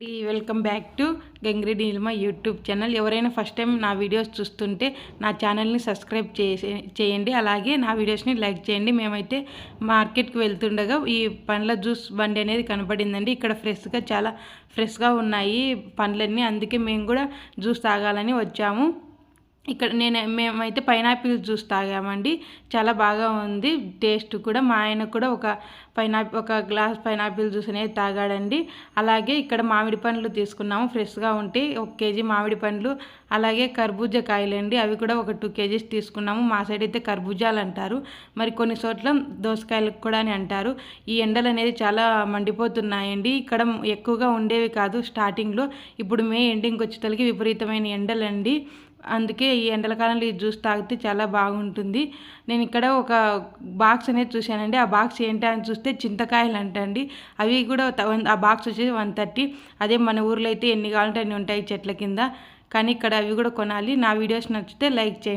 Welcome back to Gangireddy Neelima YouTube channel. ఎవరైనా first time నా videos చూస్తుంటే నా ఛానల్ని సబ్స్క్రైబ్ చేసే చేయండి. అలాగే నా వీడియోస్ని లైక్ చేయండి. మేమైతే మార్కెట్కి వెళ్తుండగా ఈ పండ్ల జ్యూస్ బండి అనేది కనపడిందండి. ఇక్కడ ఫ్రెష్గా చాలా ఫ్రెష్గా ఉన్నాయి పండ్లన్నీ. అందుకే మేము కూడా జ్యూస్ తాగాలని వచ్చాము. ఇక్కడ నేను మేమైతే పైనాపిల్ జ్యూస్ తాగామండి. చాలా బాగా ఉంది. టేస్ట్ కూడా మా ఆయన కూడా ఒక పైనాపి ఒక గ్లాస్ పైనాపిల్ జ్యూస్ అనేది తాగాడండి. అలాగే ఇక్కడ మామిడి పండ్లు తీసుకున్నాము. ఫ్రెష్గా ఉంటే ఒక కేజీ మామిడి పండ్లు అలాగే కర్బూజా కాయలండి. అవి కూడా ఒక టూ కేజీస్ తీసుకున్నాము. మా సైడ్ అయితే కర్బూజాలు అంటారు. మరి కొన్ని చోట్ల దోసకాయలు కూడా అని అంటారు. ఈ ఎండలు అనేది చాలా మండిపోతున్నాయండి. ఇక్కడ ఎక్కువగా ఉండేవి కాదు స్టార్టింగ్లో. ఇప్పుడు మే ఎండింగ్కి వచ్చేటలకి విపరీతమైన ఎండలండి. అందుకే ఈ ఎండల కాలంలో ఈ జ్యూస్ తాగితే చాలా బాగుంటుంది. నేను ఇక్కడ ఒక బాక్స్ అనేది చూశానండి. ఆ బాక్స్ ఏంటి అని చూస్తే చింతకాయలు అంటండి. అవి కూడా ఆ బాక్స్ వచ్చేసి వన్ థర్టీ. అదే మన ఊర్లో అయితే ఎన్ని కావాలంటే అన్ని ఉంటాయి చెట్ల కింద. కానీ ఇక్కడ అవి కూడా కొనాలి. నా వీడియోస్ నచ్చితే లైక్ చేయండి.